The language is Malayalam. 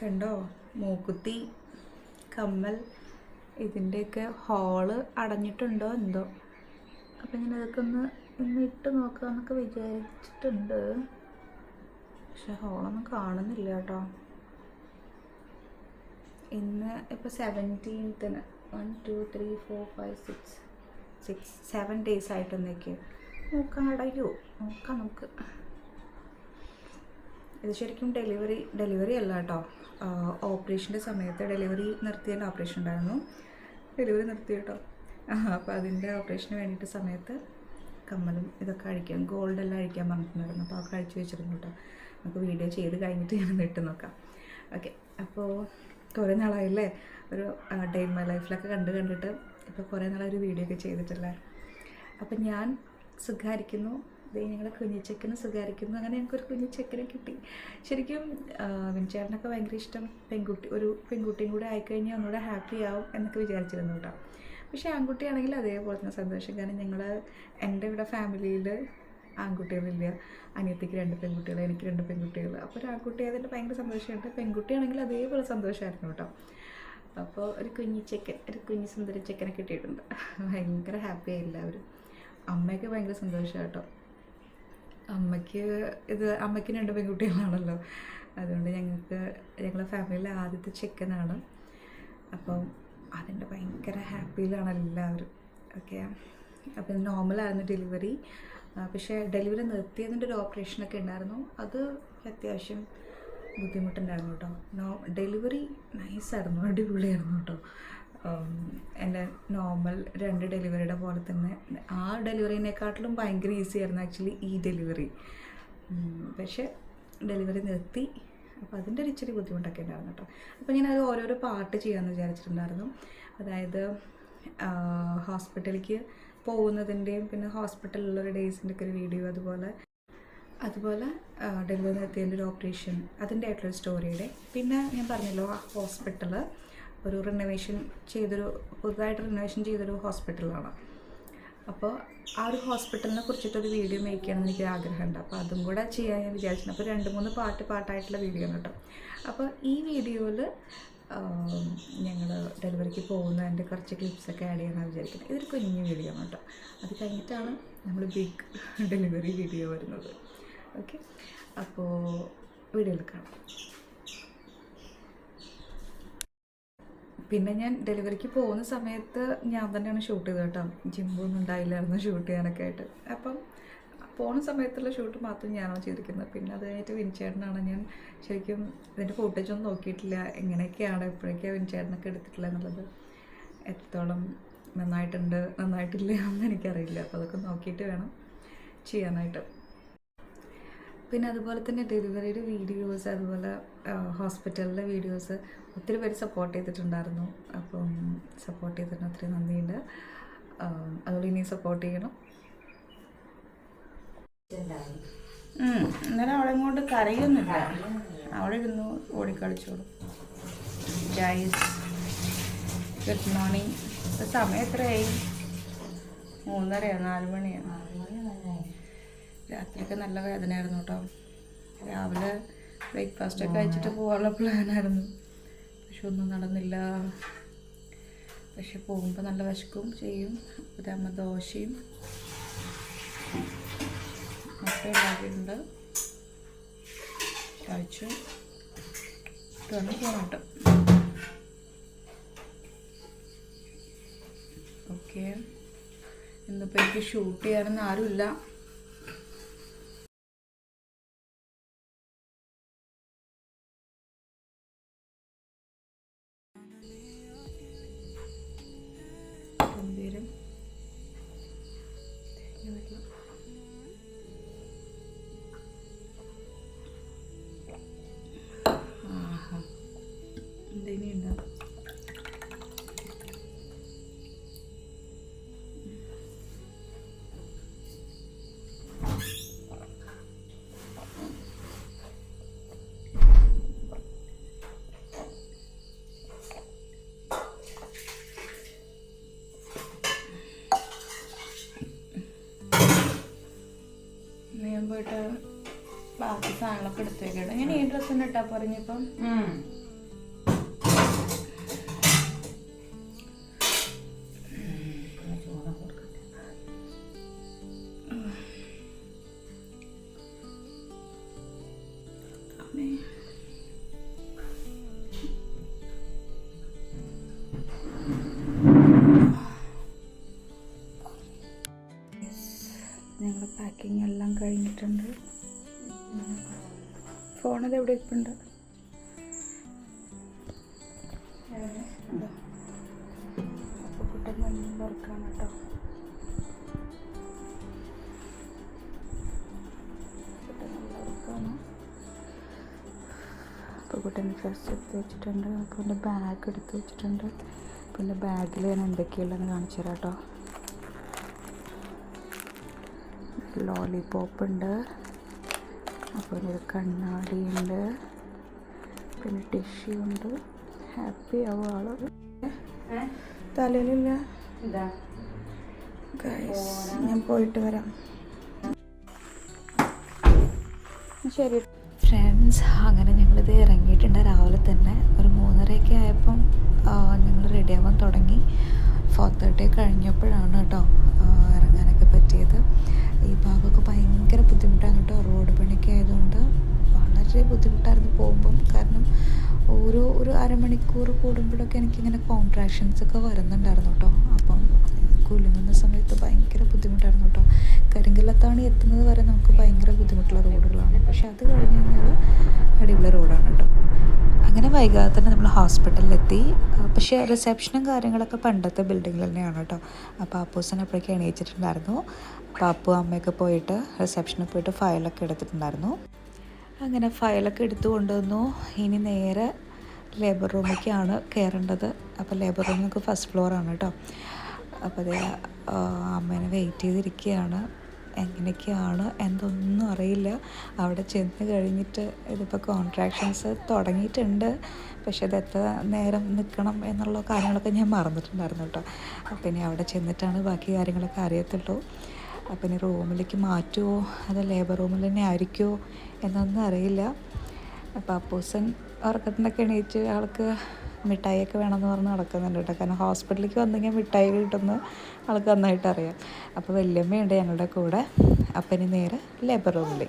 കണ്ടോ മൂക്കുത്തി കമ്മൽ ഇതിന്റെയൊക്കെ ഹോൾ അടഞ്ഞിട്ടുണ്ടോ എന്തോ? അപ്പം ഞാൻ അതൊക്കെ ഒന്ന് ഒന്ന് ഇട്ട് നോക്കാമെന്നൊക്കെ വിചാരിച്ചിട്ടുണ്ട്. പക്ഷെ ഹോളൊന്നും കാണുന്നില്ല കേട്ടോ. ഇന്ന് ഇപ്പോൾ സെവന്റീൻത്തിന് one two three four five six six seven days ആയിട്ടൊന്നേക്ക് നോക്കാൻ അടയോ നോക്കാം നമുക്ക്. ഇത് ശരിക്കും ഡെലിവറി ഡെലിവറി അല്ല കേട്ടോ. ഓപ്പറേഷന്റെ സമയത്ത് ഡെലിവറി നിർത്തിയതിന്റെ ഓപ്പറേഷൻ ഉണ്ടായിരുന്നു. ഡെലിവറി നിർത്തി കേട്ടോ. അപ്പോൾ അതിന്റെ ഓപ്പറേഷന് വേണ്ടിയിട്ട് സമയത്ത് കമ്മലും ഇതൊക്കെ അഴിക്കാൻ ഗോൾഡ് എല്ലാം അഴിക്കാൻ പറഞ്ഞിട്ടുണ്ടായിരുന്നു. അപ്പോൾ അതൊക്കെ അഴിച്ചു വെച്ചിരുന്നു കേട്ടോ. നമുക്ക് വീഡിയോ ചെയ്ത് കഴിഞ്ഞിട്ട് ഞാൻ ഇട്ട് നോക്കാം. ഓക്കെ അപ്പോൾ കുറേ നാളായില്ലേ? ഒരു ഡേ മൈ ലൈഫിലൊക്കെ കണ്ട് കണ്ടിട്ട് ഇപ്പോൾ കുറേ നാളായി ഒരു വീഡിയോ ഒക്കെ ചെയ്തിട്ടല്ലേ? അപ്പം ഞാൻ സുഖാരിക്കുന്നു ദേ ഞങ്ങളെ കുഞ്ഞിച്ചക്കന് സ്വീകരിക്കുന്നു അങ്ങനെ ഞങ്ങൾക്കൊരു കുഞ്ഞിച്ചക്കനെ കിട്ടി. ശരിക്കും വിൻചേട്ടനൊക്കെ ഭയങ്കര ഇഷ്ടം പെൺകുട്ടി ഒരു പെൺകുട്ടിയും കൂടെ ആയിക്കഴിഞ്ഞാൽ ഒന്നുകൂടെ ഹാപ്പി ആവും എന്നൊക്കെ വിചാരിച്ചിരുന്നു കേട്ടോ. പക്ഷേ ആൺകുട്ടിയാണെങ്കിൽ അതേപോലെ തന്നെ സന്തോഷം. കാരണം ഞങ്ങൾ എന്റെ ഇവിടെ ഫാമിലിയിൽ ആൺകുട്ടികളില്ല. അനിയത്തിക്ക് രണ്ട് പെൺകുട്ടികൾ എനിക്ക് രണ്ട് പെൺകുട്ടികൾ അപ്പോൾ ഒരു ആൺകുട്ടി ആയതിന്റെ ഭയങ്കര സന്തോഷമുണ്ട്. പെൺകുട്ടിയാണെങ്കിൽ അതേപോലെ സന്തോഷമായിരുന്നു കേട്ടോ. അപ്പോൾ ഒരു കുഞ്ഞി ചെക്കൻ ഒരു കുഞ്ഞി സുന്ദര ചെക്കനെ കിട്ടിയിട്ടുണ്ട്. ഭയങ്കര ഹാപ്പിയായി എല്ലാവരും. അമ്മയ്ക്ക് ഭയങ്കര സന്തോഷമാണ് കേട്ടോ. അമ്മയ്ക്ക് ഇത് അമ്മയ്ക്ക് രണ്ട് പെൺകുട്ടികളാണല്ലോ. അതുകൊണ്ട് ഞങ്ങൾക്ക് ഞങ്ങളുടെ ഫാമിലിയിലെ ആദ്യത്തെ ചെക്കനാണ്. അപ്പം അതിന്റെ ഭയങ്കര ഹാപ്പിയിലാണ് എല്ലാവരും. ഓക്കെ? അപ്പം നോർമലായിരുന്നു ഡെലിവറി പക്ഷേ ഡെലിവറി നിർത്തിയതിന്റെ ഒരു ഓപ്പറേഷനൊക്കെ ഉണ്ടായിരുന്നു. അത് അത്യാവശ്യം ബുദ്ധിമുട്ടുണ്ടായിരുന്നു കേട്ടോ. നോ ഡെലിവറി നൈസായിരുന്നു അടിപൊളിയായിരുന്നു കേട്ടോ. എന്റെ നോർമൽ രണ്ട് ഡെലിവറിയുടെ പോലെ തന്നെ. ആ ഡെലിവറിനെക്കാട്ടിലും ഭയങ്കര ഈസി ആയിരുന്നു ആക്ച്വലി ഈ ഡെലിവറി പക്ഷേ ഡെലിവറി നിർത്തി. അപ്പോൾ അതിന്റെ ഒരു ഇച്ചിരി ബുദ്ധിമുട്ടൊക്കെ ഉണ്ടായിരുന്നു കേട്ടോ. അപ്പോൾ ഞാൻ അത് ഓരോരോ പാർട്ട് ചെയ്യാമെന്ന് വിചാരിച്ചിട്ടുണ്ടായിരുന്നു. അതായത് ഹോസ്പിറ്റലിലേക്ക് പോകുന്നതിന്റെയും പിന്നെ ഹോസ്പിറ്റലിലുള്ള ഡേയ്സിന്റെ ഒക്കെ ഒരു വീഡിയോ അതുപോലെ അതുപോലെ ഡെലിവറി നടത്തിയതിന്റെ ഒരു ഓപ്പറേഷൻ അതിന്റെ ആയിട്ടുള്ള സ്റ്റോറിയുടെ പിന്നെ ഞാൻ പറഞ്ഞല്ലോ ആ ഹോസ്പിറ്റൽ ഒരു റിനോവേഷൻ ചെയ്തൊരു പുതുതായിട്ട് റിനോവേഷൻ ചെയ്തൊരു ഹോസ്പിറ്റലാണ് അപ്പോൾ ആ ഒരു ഹോസ്പിറ്റലിനെ കുറിച്ചിട്ടൊരു വീഡിയോ മേക്ക് ചെയ്യണമെന്ന് എനിക്ക് ആഗ്രഹമുണ്ട്. അപ്പോൾ അതും കൂടെ ചെയ്യാൻ ഞാൻ വിചാരിച്ചിട്ടുണ്ട്. അപ്പോൾ രണ്ട് മൂന്ന് പാട്ട് പാട്ടായിട്ടുള്ള വീഡിയോ ആണ് കേട്ടോ. അപ്പോൾ ഈ വീഡിയോയിൽ ഞങ്ങൾ ഡെലിവറിക്ക് പോകുന്നതിന്റെ കുറച്ച് ക്ലിപ്സൊക്കെ ആഡ് ചെയ്യാനാണ് വിചാരിക്കുന്നത് ഇതൊരു കുഞ്ഞു വീഡിയോ ആണ് കേട്ടോ. അത് കഴിഞ്ഞിട്ടാണ് നമ്മൾ ബിഗ് ഡെലിവറി വീഡിയോ വരുന്നത്. ഓക്കെ അപ്പോൾ വീഡിയോയിൽ കാണാം. പിന്നെ ഞാൻ ഡെലിവറിക്ക് പോകുന്ന സമയത്ത് ഞാൻ തന്നെയാണ് ഷൂട്ട് ചെയ്തത് കേട്ടോ. ജിമ്പൊന്നും ഉണ്ടായില്ലായിരുന്നു ഷൂട്ട് ചെയ്യാനൊക്കെ ആയിട്ട്. അപ്പം പോണ സമയത്തുള്ള ഷൂട്ട് മാത്രം ഞാനാണ് ചെയ്തിരിക്കുന്നത്. പിന്നെ അത് കഴിഞ്ഞിട്ട് വിൻചേട്ടനാണ് ഞാൻ ശരിക്കും ഇതിന്റെ ഫുട്ടേജ് ഒന്നും നോക്കിയിട്ടില്ല. എങ്ങനെയൊക്കെയാണ് എപ്പോഴൊക്കെയാണ് വിൻചേട്ടനൊക്കെ എടുത്തിട്ടില്ല എന്നുള്ളത്. എത്രത്തോളം നന്നായിട്ടുണ്ട് നന്നായിട്ടില്ല എന്ന് എനിക്കറിയില്ല. അപ്പോൾ അതൊക്കെ നോക്കിയിട്ട് വേണം ചെയ്യാനായിട്ട്. പിന്നെ അതുപോലെ തന്നെ ഡെലിവറിയുടെ വീഡിയോസ് അതുപോലെ ഹോസ്പിറ്റലിലെ വീഡിയോസ് ഒത്തിരി പേര് സപ്പോർട്ട് ചെയ്തിട്ടുണ്ടായിരുന്നു. അപ്പം സപ്പോർട്ട് ചെയ്തതിന് ഒത്തിരി നന്ദിയുണ്ട്. അതുകൊണ്ട് ഇനിയും സപ്പോർട്ട് ചെയ്യണം. അന്നേരം അവളെ കൊണ്ട് കരയൊന്നുമില്ല അവിടെ ഇരുന്നു ഓടിക്കളിച്ചോളും. ജൈസ് ഗുഡ് മോർണിംഗ് സമയം എത്രയായി? മൂന്നരയാണ് നാല് മണിയോ രാത്രിയൊക്കെ നല്ല വേദനയായിരുന്നു കേട്ടോ. രാവിലെ ബ്രേക്ക്ഫാസ്റ്റ് ഒക്കെ കഴിച്ചിട്ട് പോകാനുള്ള പ്ലാനായിരുന്നു പക്ഷെ ഒന്നും നടന്നില്ല. പക്ഷെ പോകുമ്പോൾ നല്ല വിശക്കും ചെയ്യും. അതാകുമ്പ ദോശയും ഒക്കെ ഉണ്ടാക്കിയിട്ടുണ്ട്. കഴിച്ചു. തന്നെ പോകണം കേട്ടോ. ഓക്കെ ഇന്നിപ്പോൾ എനിക്ക് ഷൂട്ട് ചെയ്യാനൊന്നും ആരുമില്ല. ഫ്രോക്ക് എടുത്തേക്കാണ് ഇങ്ങനെ ഈ ഡ്രസ്സ് തന്നെ ഇട്ടാ പറഞ്ഞിപ്പം ഞങ്ങൾ പാക്കിംഗ് എല്ലാം കഴിഞ്ഞിട്ടുണ്ട്. ഫോണത് എവിടെ ഇരിപ്പുണ്ട്? അപ്പോൾ കുട്ടൻ അപ്പോൾ കുട്ടൻ ഡ്രസ്സ് എടുത്ത് വെച്ചിട്ടുണ്ട്. അപ്പോൾ എന്റെ ബാഗ് എടുത്ത് വെച്ചിട്ടുണ്ട്. പിന്നെ ബാഗിൽ ഞാൻ എന്തൊക്കെയുള്ളതെന്ന് കാണിച്ചു തരാം കേട്ടോ. ലോലിപോപ്പ് ഉണ്ട്. അപ്പോൾ ഒരു കണ്ണാടി ഉണ്ട് പിന്നെ ടിഷ്യൂ ഉണ്ട് ഹാപ്പി ആവും ആൾ. തലയിലില്ല. ഞാൻ പോയിട്ട് വരാം. ശരി. ഫ്രണ്ട്സ് അങ്ങനെ ഞങ്ങളിത് ഇറങ്ങിയിട്ടുണ്ട്. രാവിലെ തന്നെ ഒരു മൂന്നരയൊക്കെ ആയപ്പം ഞങ്ങൾ റെഡിയാവാൻ ആവാൻ തുടങ്ങി. ഫോർ തേർട്ടി കഴിഞ്ഞപ്പോഴാണ് കേട്ടോ ഇറങ്ങാനൊക്കെ പറ്റിയത്. ഈ ഭാഗമൊക്കെ ഭയങ്കര ബുദ്ധിമുട്ടാണ് കേട്ടോ റോഡ് പണിയൊക്കെ ആയതുകൊണ്ട് വളരെ ബുദ്ധിമുട്ടായിരുന്നു പോകുമ്പം. കാരണം ഓരോ ഒരു അരമണിക്കൂർ കൂടുമ്പോഴൊക്കെ എനിക്കിങ്ങനെ കോൺട്രാക്ഷൻസ് ഒക്കെ വരുന്നുണ്ടായിരുന്നു കേട്ടോ. അപ്പം കുലുങ്ങുന്ന സമയത്ത് ഭയങ്കര ബുദ്ധിമുട്ടായിരുന്നു കേട്ടോ. കരിങ്കല്ലത്താണി എത്തുന്നത് വരെ നമുക്ക് ഭയങ്കര ബുദ്ധിമുട്ടുള്ള റോഡുകളാണ് പക്ഷെ അത് കഴിഞ്ഞ് കഴിഞ്ഞാൽ അടിപൊളി റോഡാണ് വൈകാതെ തന്നെ നമ്മൾ ഹോസ്പിറ്റലിലെത്തി. പക്ഷേ റിസപ്ഷനും കാര്യങ്ങളൊക്കെ പണ്ടത്തെ ബിൽഡിങ്ങിൽ തന്നെയാണ് കേട്ടോ. അപ്പോൾ അപ്പൂസൻ അപ്പോഴേക്കും എണീച്ചിട്ടുണ്ടായിരുന്നു പാപ്പു അമ്മയൊക്കെ പോയിട്ട് റിസപ്ഷനിൽ പോയിട്ട് ഫയലൊക്കെ എടുത്തിട്ടുണ്ടായിരുന്നു. അങ്ങനെ ഫയലൊക്കെ എടുത്തു കൊണ്ടുവന്നു. ഇനി നേരെ ലേബർ റൂമിലേക്കാണ് കയറേണ്ടത്. അപ്പോൾ ലേബർ റൂം നമുക്ക് ഫസ്റ്റ് ഫ്ലോറാണ് കേട്ടോ. അപ്പോൾ അതേ അമ്മേനെ വെയിറ്റ് ചെയ്തിരിക്കുകയാണ്. എങ്ങനെയൊക്കെയാണ് എന്തൊന്നും അറിയില്ല. അവിടെ ചെന്ന് കഴിഞ്ഞിട്ട് ഇതിപ്പോൾ കോൺട്രാക്ഷൻസ് തുടങ്ങിയിട്ടുണ്ട്. പക്ഷേ ഇത് എത്ര നേരം നിൽക്കണം എന്നുള്ള കാര്യങ്ങളൊക്കെ ഞാൻ മറന്നിട്ടുണ്ടായിരുന്നു കേട്ടോ. പിന്നെ അവിടെ ചെന്നിട്ടാണ് ബാക്കി കാര്യങ്ങളൊക്കെ അറിയത്തുള്ളൂ. പിന്നെ റൂമിലേക്ക് മാറ്റുമോ അതോ ലേബർ റൂമിൽ തന്നെ ആയിരിക്കുമോ എന്നൊന്നും അറിയില്ല. അപ്പോൾ അപ്പൂസൻ ഉറക്കത്തിൽ നിന്നൊക്കെ എണീറ്റ് ആൾക്ക് മിഠായിയൊക്കെ വേണമെന്ന് പറഞ്ഞ് നടക്കുന്നുണ്ട് കേട്ടോ. കാരണം ഹോസ്പിറ്റലിലേക്ക് വന്നെങ്കിൽ മിഠായി കിട്ടുന്ന ആൾക്ക് നന്നായിട്ട് അറിയാം. അപ്പോൾ വല്യമ്മയുണ്ട് ഞങ്ങളുടെ കൂടെ. അപ്പം ഇനി നേരെ ലേബർ റൂമിൽ